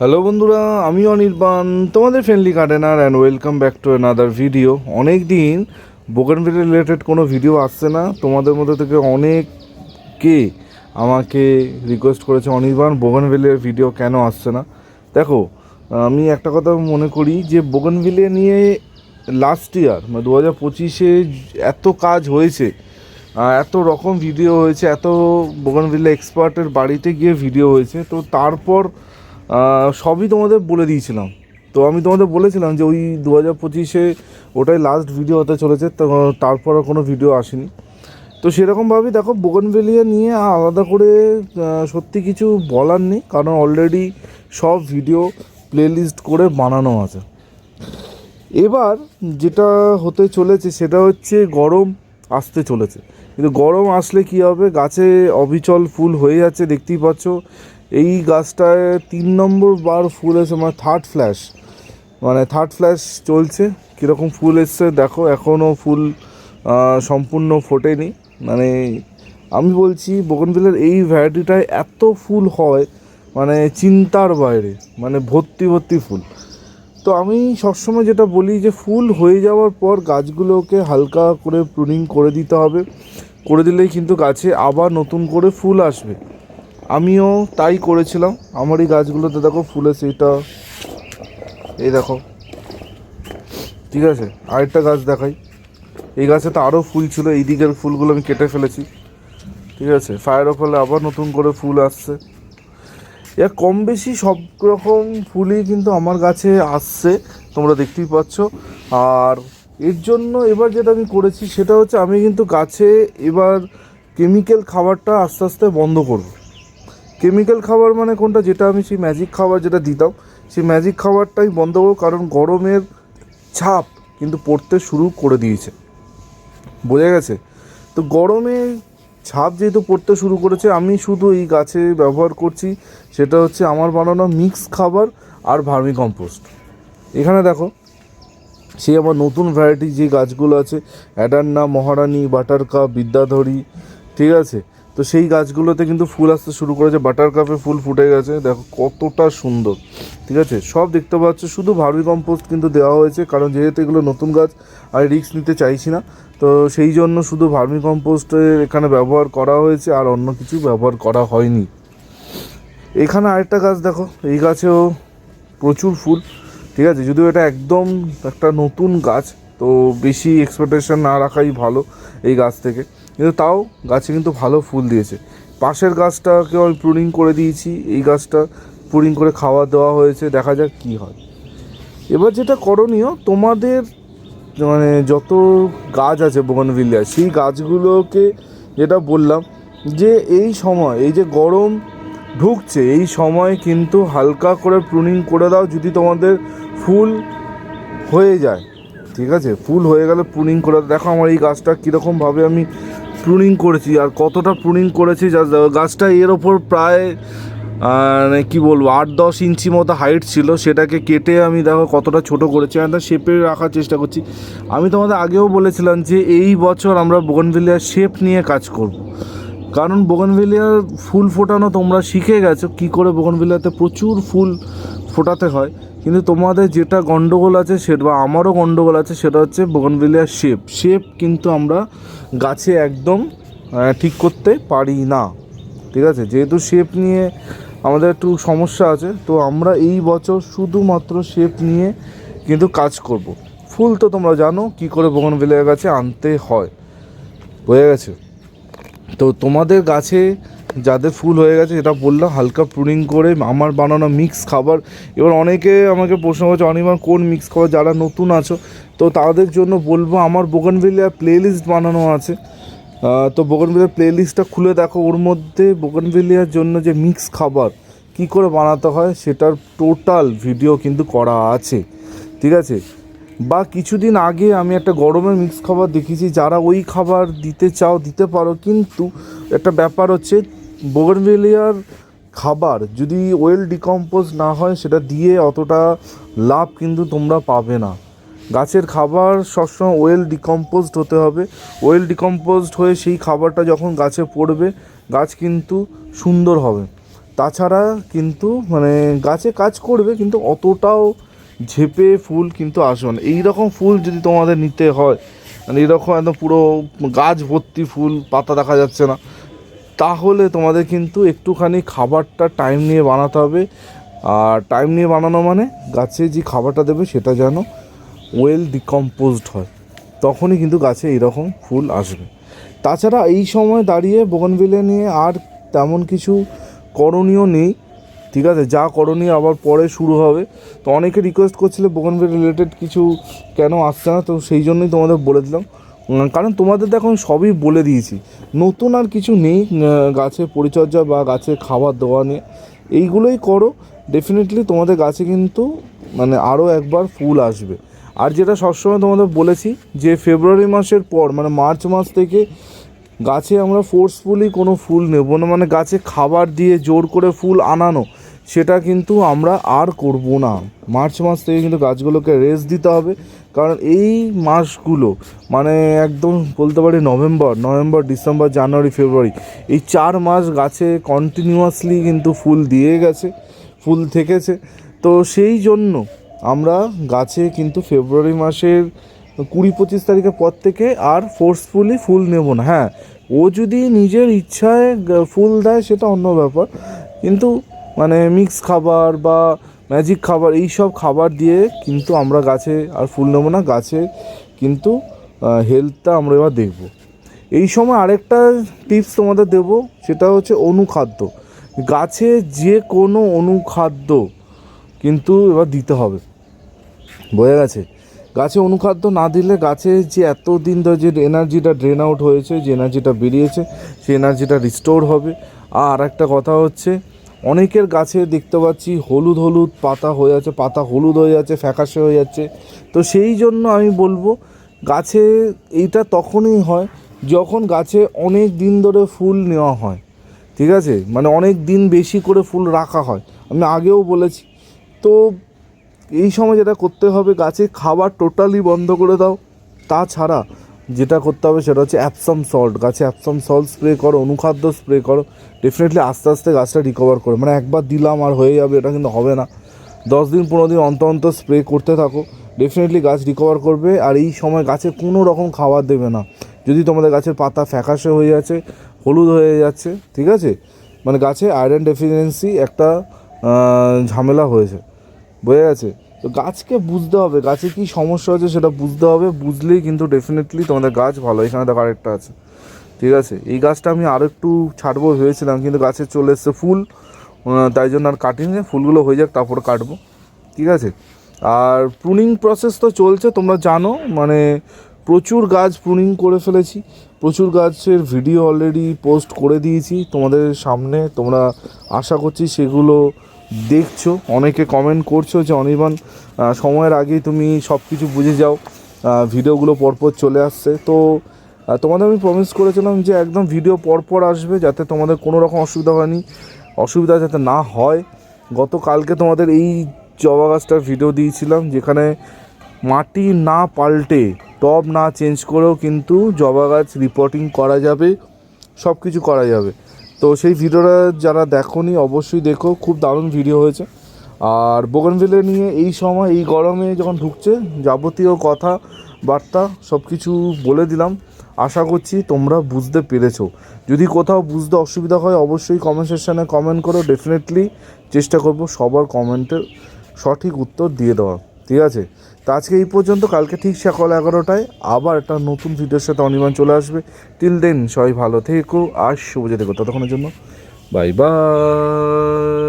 Hello বন্ধুরা, আমি অনির্বাণ, তোমাদের friendly gardener and welcome back to another video অনেক দিন বোগানভিল রিলেটেড কোনো ভিডিও আসছে না। তোমাদের মধ্যে থেকে অনেকে আমাকে রিকোয়েস্ট করেছে, অনির্বাণ বোগানভিলের ভিডিও কেন আসছে না? দেখো, আমি একটা কথা মনে করি যে বোগানভিলে নিয়ে লাস্ট ইয়ার মানে দু হাজার পঁচিশে এত কাজ হয়েছে এত রকম ভিডিও হয়েছে, এত বোগানভিল্লা এক্সপার্টের বাড়িতে গিয়ে ভিডিও হয়েছে, তো তারপর সবই তোমাদের বলে দিয়েছিলাম। তো আমি তোমাদের বলেছিলাম যে ওই দু হাজার পঁচিশে ওটাই লাস্ট ভিডিও হতে চলেছে, তো তারপর কোনো ভিডিও আসেনি। তো সেরকমভাবেই দেখো বোগনভেলিয়া নিয়ে আলাদা করে সত্যি কিছু বলার নেই, কারণ অলরেডি সব ভিডিও প্লেলিস্ট করে বানানো আছে। এবার যেটা হতে চলেছে, সেটা হচ্ছে গরম আসতে চলেছে। কিন্তু গরম আসলে কি হবে? গাছে অবিচল ফুল হয়ে যাচ্ছে, দেখতেই পাচ্ছ। এই গাছটায় তিন নম্বর বার ফুল এসে মানে থার্ড ফ্ল্যাশ মানে থার্ড ফ্ল্যাশ চলছে, কীরকম ফুল এসছে দেখো এখনও ফুল সম্পূর্ণ ফোটেনি। মানে আমি বলছি, বগনভিলের এই ভ্যারাইটিটায় এত ফুল হয় মানে চিন্তার বাইরে মানে ভর্তি ভর্তি ফুল। তো আমি সবসময় যেটা বলি যে ফুল হয়ে যাওয়ার পর গাছগুলোকে হালকা করে প্রুনিং করে দিতে হবে। করে দিলেই কিন্তু গাছে আবার নতুন করে ফুল আসবে। আমিও তাই করেছিলাম। আমার এই গাছগুলোতে দেখো ফুলের সেইটা এই দেখো। ঠিক আছে, আরেকটা গাছ দেখাই। এই গাছে তো আরও ফুল ছিল, এই দিকের ফুলগুলো আমি কেটে ফেলেছি। ঠিক আছে ফায়ার অফ হলে আবার নতুন করে ফুল আসছে। এর কম বেশি সব রকম ফুলই কিন্তু আমার গাছে আসছে, তোমরা দেখতেই পাচ্ছ। আর এর জন্য এবার যেটা আমি করেছি, সেটা হচ্ছে আমি কিন্তু গাছে এবার কেমিক্যাল খাবারটা আস্তে আস্তে বন্ধ করব। কেমিক্যাল খাবার মানে কোনটা? যেটা আমি সেই ম্যাজিক খাবার যেটা দিতাম, সেই ম্যাজিক খাবারটাই বন্ধ করব কারণ গরমের ছাপ কিন্তু পড়তে শুরু করে দিয়েছে। বোঝা গেছে? তো গরমে ছাপ যেহেতু পড়তে শুরু করেছে, আমি শুধু এই গাছে ব্যবহার করছি, সেটা হচ্ছে আমার বানানো মিক্স খাবার আর ভার্মি কম্পোস্ট এখানে দেখো, সেই আমার নতুন ভ্যারাইটি যে গাছগুলো আছে, অ্যাডান্না, মহারানী বাটার কাপ বিদ্যাধরী, ঠিক আছে? তো সেই গাছগুলোতে কিন্তু ফুল আসতে শুরু করেছে বাটার কাপে ফুল ফুটে গেছে। দেখো কতটা সুন্দর, ঠিক আছে? সব দেখতে পাচ্ছ, শুধু ভার্মি কম্পোস্ট কিন্তু দেওয়া হয়েছে, কারণ যেহেতু এগুলো নতুন গাছ, আর রিস্ক নিতে চাইছি না। তো সেই জন্য শুধু ভার্মি কম্পোস্টের এখানে ব্যবহার করা হয়েছে, আর অন্য কিছু ব্যবহার করা হয়নি। এখানে আরেকটা গাছ দেখো, এই গাছেও প্রচুর ফুল, ঠিক আছে? যদিও এটা একদম একটা নতুন গাছ, তো বেশি এক্সপেকটেশন না রাখাই ভালো এই গাছ থেকে। কিন্তু তাও গাছে কিন্তু ভালো ফুল দিয়েছে। পাশের গাছটাকেও আমি প্রুনিং করে দিয়েছি, এই গাছটা প্রুনিং করে খাওয়া দেওয়া হয়েছে, দেখা যাক কী হয়। এবার যেটা করণীয়, তোমাদের মানে যত গাছ আছে বোগনভিলিয়া সেই গাছগুলোকে যেটা বললাম যে এই সময়, এই যে গরম ঢুকছে, এই সময় কিন্তু হালকা করে প্রুনিং করে দাও যদি তোমাদের ফুল হয়ে যায়। ঠিক আছে? ফুল হয়ে গেলে প্রুনিং করে দেখো আমার এই গাছটা কীরকমভাবে আমি প্রুনিং করেছি, আর কতটা প্রুনিং করেছি গাছটা এর ওপর প্রায় মানে কী বলব, আট দশ ইঞ্চি মতো হাইট ছিল, সেটাকে কেটে আমি দেখো কতটা ছোট করেছি একটা শেপে রাখার চেষ্টা করছি। আমি তোমাদের আগেও বলেছিলাম যে এই বছর আমরা বোগনভিলিয়ার শেপ নিয়ে কাজ করব। কারণ বোগনভিলিয়ার ফুল ফোটানো তোমরা শিখে গেছো, কী করে বোগনভিলিয়াতে প্রচুর ফুল ফোটাতে হয়। কিন্তু তোমাদের যেটা গণ্ডগোল আছে, সেটা বা আমারও গণ্ডগোল আছে, সেটা হচ্ছে বোগনভিলিয়ার শেপ শেপ কিন্তু আমরা গাছে একদম ঠিক করতে পারি না। ঠিক আছে? যেহেতু শেপ নিয়ে আমাদের একটু সমস্যা আছে, তো আমরা এই বছর শুধুমাত্র শেপ নিয়ে কিন্তু কাজ করব। ফুল তো তোমরা জানো, কি করে বোগনভিলিয়ার গাছে আনতে হয়। বোঝা গেছে? তো তোমাদের গাছে যাদের ফুল হয়ে গেছে, যেটা বললাম, হালকা প্রুনিং করে আমার বানানো মিক্স খাবার। এবার অনেকে আমাকে প্রশ্ন করছে অনিমা কোন মিক্স খাবার? যারা নতুন আছো, তো তাদের জন্য বলব, আমার বোগানভিলিয়া প্লে লিস্ট বানানো আছে। তো প্লে লিস্টটা খুলে দেখো। ওর মধ্যে বোগনভিলিয়ার জন্য যে মিক্স খাবার, কি করে বানাতে হয়, সেটার টোটাল ভিডিও কিন্তু করা আছে। ঠিক আছে? বা কিছুদিন আগে আমি একটা গরমের মিক্স খাবার দেখেছি যারা ওই খাবার দিতে চাও, দিতে পারো, কিন্তু একটা ব্যাপার হচ্ছে বোগনভেলিয়ার খাবার যদি ওয়েল ডিকম্পোজ না হয়, সেটা দিয়ে অতটা লাভ কিন্তু তোমরা পাবে না। গাছের খাবার সবসময় ওয়েল ডিকম্পোজড হতে হবে। ওয়েল ডিকম্পোজড হয়ে সেই খাবারটা যখন গাছে পড়বে, গাছ কিন্তু সুন্দর হবে। তাছাড়া কিন্তু মানে গাছে কাজ করবে, কিন্তু অতটাও ঝেপে ফুল কিন্তু আসবে না। এইরকম ফুল যদি তোমাদের নিতে হয় মানে এরকম একদম পুরো গাছ ভর্তি ফুল, পাতা দেখা যাচ্ছে না। তাহলে তোমাদের কিন্তু একটুখানি খাবারটা টাইম নিয়ে বানাতে হবে। আর টাইম নিয়ে বানানো মানে গাছে যে খাবারটা দেবে সেটা যেন ওয়েল ডিকম্পোজড হয়। তখনই কিন্তু গাছে এরকম ফুল আসবে। তাছাড়া এই সময় দাঁড়িয়ে বোগনভিলে নিয়ে আর তেমন কিছু করণীয় নেই। ঠিক আছে? যা করণীয় আবার পরে শুরু হবে। তো অনেকে রিকোয়েস্ট করছিলে বোগনভিল রিলেটেড কিছু কেন আসছে না, তো সেই জন্যই তোমাদের বলে দিলাম। কারণ তোমাদের দেখো আমি সবই বলে দিয়েছি। নতুন আর কিছু নেই গাছের পরিচর্যা বা গাছের খাবার দেওয়া নিয়ে এইগুলোই করো ডেফিনেটলি তোমাদের গাছে কিন্তু মানে আরও একবার ফুল আসবে। আর যেটা সবসময় তোমাদের বলেছি, যে ফেব্রুয়ারি মাসের পর মানে মার্চ মাস থেকে গাছে আমরা ফোর্সফুলি কোনো ফুল নেব না। মানে গাছে খাবার দিয়ে জোর করে ফুল আনানো সেটা কিন্তু আমরা আর করব না। মার্চ মাস থেকে কিন্তু গাছগুলোকে রেস্ট দিতে হবে। কারণ এই মাসগুলো মানে একদম বলতে পারি November November, December, January, February, এই চার মাস গাছে কন্টিনিউয়াসলি কিন্তু ফুল দিয়ে গেছে, ফুল থেকেছে। তো সেই জন্য আমরা গাছে কিন্তু ফেব্রুয়ারি মাসের কুড়ি পঁচিশ তারিখের পর থেকে আর ফোর্সফুলি ফুল নেব না। হ্যাঁ ও যদি নিজের ইচ্ছায় ফুল দেয় সেটা অন্য ব্যাপার। কিন্তু মানে মিক্স খাবার বা ম্যাজিক খাবার, এই সব খাবার দিয়ে কিন্তু আমরা গাছে, আর ফুল নেব না, গাছে কিন্তু হেলথটা আমরা এবার দেখব। এই সময় আরেকটা টিপস তোমাদের দেব, সেটা হচ্ছে অনুখাদ্য। গাছে যে কোনো অনুখাদ্য কিন্তু এবার দিতে হবে। বোঝা গেছে? গাছে অনুখাদ্য না দিলে গাছে যে এত দিন ধরে যে এনার্জিটা ড্রেন আউট হয়েছে, যে এনার্জিটা বেরিয়েছে, সেই এনার্জিটা রিস্টোর হবে। আর একটা কথা হচ্ছে অনেকের গাছে দেখতে পাচ্ছি হলুদ হলুদ পাতা হয়ে যাচ্ছে পাতা হলুদ হয়ে যাচ্ছে, ফ্যাকাশে হয়ে যাচ্ছে। তো সেই জন্য আমি বলব, গাছে এইটা তখনই হয় যখন গাছে অনেক দিন ধরে ফুল নেওয়া হয়, ঠিক আছে? মানে অনেক দিন বেশি করে ফুল রাখা হয়। আমি আগেও বলেছি। তো এই সময় যেটা করতে হবে, গাছে খাবার টোটালি বন্ধ করে দাও। তাছাড়া যেটা করতে হবে সেটা হচ্ছে অ্যাপসাম সল্ট গাছে অ্যাপসাম সল্ট স্প্রে করো, অনুখাদ্য স্প্রে করো ডেফিনেটলি আস্তে আস্তে গাছটা রিকভার করে মানে একবার দিলাম আর হয়ে যাবে, এটা কিন্তু হবে না। দশ দিন, পনেরো দিন অন্তর অন্তর স্প্রে করতে থাকো ডেফিনেটলি গাছ রিকভার করবে। আর এই সময় গাছে কোনো রকম খাবার দেবে না। যদি তোমাদের গাছের পাতা ফ্যাকাশে হয়ে যাচ্ছে, হলুদ হয়ে যাচ্ছে, ঠিক আছে? মানে গাছে আয়রন ডেফিসিয়েন্সি একটা ঝামেলা হয়েছে। বোঝা গেছে? তো গাছকে বুঝতে হবে, গাছে কি সমস্যা হচ্ছে সেটা বুঝতে হবে, বুঝলেই কিন্তু ডেফিনেটলি তোমাদের গাছ ভালো, এখানে দেখো আরেকটা আছে, ঠিক আছে? এই গাছটা আমি আরও একটু ছাড়বো, ভেবেছিলাম কিন্তু গাছে চলে এসছে ফুল তাই জন্য আর কাটিনি, ফুলগুলো হয়ে যাক, তারপর কাটবো, ঠিক আছে? আর প্রুনিং প্রসেস তো চলছে, তোমরা জানো মানে প্রচুর গাছ প্রুনিং করে ফেলেছি, প্রচুর গাছের ভিডিও অলরেডি পোস্ট করে দিয়েছি, তোমাদের সামনে তোমরা আশা করছি সেগুলো দেখছ, অনেকে কমেন্ট করছ যে, অনির্বাণ সময়ের আগেই তুমি সব কিছু বুঝে যাও ভিডিওগুলো পরপর চলে আসছে। তো তোমাদের আমি প্রমিস করেছিলাম যে, একদম ভিডিও পরপর আসবে যাতে তোমাদের কোনো রকম অসুবিধা হয়নি। অসুবিধা যাতে না হয়। গতকালকে তোমাদের এই জবা গাছটার ভিডিও দিয়েছিলাম, যেখানে মাটি না পাল্টে, টব না চেঞ্জ করেও কিন্তু জবা গাছ রিপোর্টিং করা যাবে সব কিছু করা যাবে। তো সেই ভিডিওটা যারা দেখোনি, অবশ্যই দেখো। খুব দারুণ ভিডিও হয়েছে। আর বোগনভিলে নিয়ে এই সময়, এই গরমে যখন ঢুকছে, যাবতীয় কথা, বার্তা সব কিছু বলে দিলাম। আশা করছি তোমরা বুঝতে পেরেছ। যদি কোথাও বুঝতে অসুবিধা হয়, অবশ্যই কমেন্ট সেকশানে কমেন্ট করো। ডেফিনেটলি চেষ্টা করব সবার কমেন্টের সঠিক উত্তর দিয়ে দেওয়া ঠিক আছে? তো আজকে এই পর্যন্ত, কালকে ঠিক সকাল এগারোটায় আবার একটা নতুন ভিডিওর সাথে অনির্বাণ চলে আসবে। টিল দেন সবাই ভালো থেকো আর শুভ যেতে ততক্ষণের জন্য বাই বাই